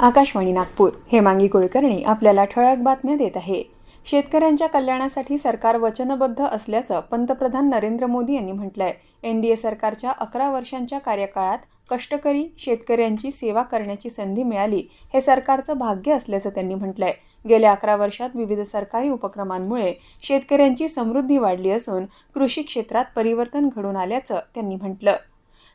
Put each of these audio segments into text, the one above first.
आकाशवाणी नागपूर. हेमांगी कुलकर्णी आपल्याला ठळक बातम्या देत आहे. शेतकऱ्यांच्या कल्याणासाठी सरकार वचनबद्ध असल्याचं पंतप्रधान नरेंद्र मोदी यांनी म्हटलंय. एनडीए सरकारच्या अकरा वर्षांच्या कार्यकाळात कष्टकरी शेतकऱ्यांची सेवा करण्याची संधी मिळाली हे सरकारचं भाग्य असल्याचं त्यांनी म्हटलंय. गेल्या अकरा वर्षात विविध सरकारी उपक्रमांमुळे शेतकऱ्यांची समृद्धी वाढली असून कृषी क्षेत्रात परिवर्तन घडून आल्याचं त्यांनी म्हटलं.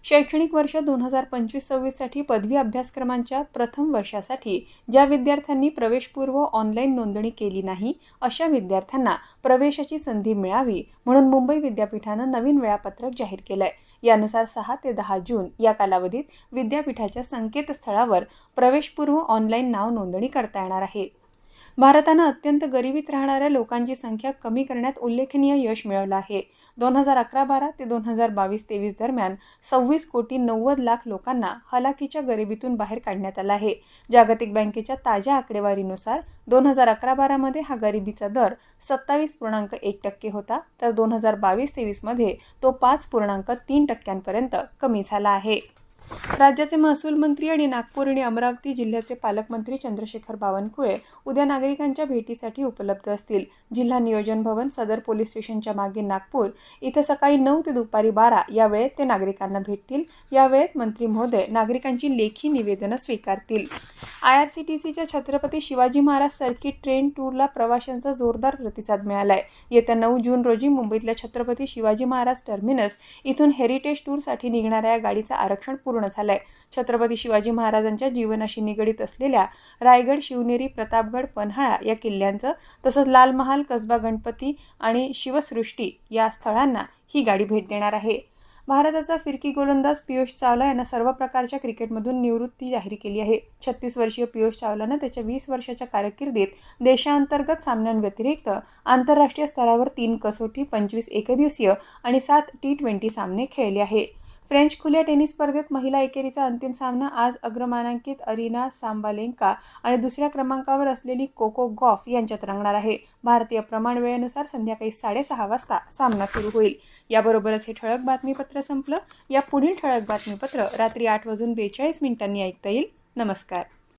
शैक्षणिक वर्ष दोन हजार पंचवीस सव्वीससाठी पदवी अभ्यासक्रमांच्या प्रथम वर्षासाठी ज्या विद्यार्थ्यांनी प्रवेशपूर्व ऑनलाईन नोंदणी केली नाही अशा विद्यार्थ्यांना प्रवेशाची संधी मिळावी म्हणून मुंबई विद्यापीठानं नवीन वेळापत्रक जाहीर केलंय. यानुसार सहा ते दहा जून या कालावधीत विद्यापीठाच्या संकेतस्थळावर प्रवेशपूर्व ऑनलाईन नाव नोंदणी करता येणार आहे. भारतानं अत्यंत गरिबीत राहणाऱ्या लोकांची संख्या कमी करण्यात उल्लेखनीय यश मिळवलं आहे. दोन हजार अकरा बारा ते दोन हजार बावीस तेवीस दरम्यान सव्वीस कोटी नव्वद लाख लोकांना हलाखीच्या गरिबीतून बाहेर काढण्यात आलं आहे. जागतिक बँकेच्या ताज्या आकडेवारीनुसार दोन हजार अकरा बारामध्ये हा गरिबीचा दर सत्तावीस पूर्णांक एक टक्के होता तर दोन हजार बावीस तेवीसमध्ये तो पाच पूर्णांक तीन टक्क्यांपर्यंत कमी झाला आहे. राज्याचे महसूल मंत्री आणि नागपूर आणि अमरावती जिल्ह्याचे पालकमंत्री चंद्रशेखर बावनकुळे उद्या नागरिकांच्या भेटीसाठी उपलब्ध असतील. जिल्हा नियोजन भवन सदर पोलीस स्टेशनच्या मागे नागपूर इथं सकाळी नऊ ते दुपारी बारा या वेळेत ते नागरिकांना भेटतील. या वेळेत मंत्री महोदय नागरिकांची लेखी निवेदनं स्वीकारतील. आय आर सी टी सीच्या छत्रपती शिवाजी महाराज सर्किट ट्रेन टूरला प्रवाशांचा जोरदार प्रतिसाद मिळालाय. येत्या नऊ जून रोजी मुंबईतल्या छत्रपती शिवाजी महाराज टर्मिनस इथून हेरिटेज टूरसाठी निघणाऱ्या या गाडीचं आरक्षण पूर्ण झालंय. छत्रपती शिवाजी महाराजांच्या जीवनाशी निगडीत असलेल्या रायगड शिवनेरी प्रतापगड पन्हाळा या किल्ल्यांचं तसंच लाल महाल कसबा गणपती आणि शिवसृष्टी या स्थळांना ही गाडी भेट देणार आहे. भारताचा फिरकी गोलंदाज पियुष चावला यांना सर्व प्रकारच्या क्रिकेटमधून निवृत्ती जाहीर केली आहे. छत्तीस वर्षीय पियुष चावलानं त्याच्या वीस वर्षाच्या कारकिर्दीत देशांतर्गत सामन्यांव्यतिरिक्त आंतरराष्ट्रीय स्तरावर तीन कसोटी पंचवीस एकदिवसीय आणि सात टी ट्वेंटी सामने खेळले आहे. फ्रेंच खुल्या टेनिस स्पर्धेत महिला एकेरीचा अंतिम सामना आज अग्रमानांकित अरिना सांबालेंका आणि दुसऱ्या क्रमांकावर असलेली कोको गॉफ यांच्यात रंगणार आहे. भारतीय प्रमाण वेळेनुसार संध्याकाळी साडेसहा वाजता सामना सुरू होईल. याबरोबरच हे ठळक बातमीपत्र संपलं. या पुढील ठळक बातमीपत्र रात्री आठ वाजून बेचाळीस मिनिटांनी ऐकता येईल. नमस्कार.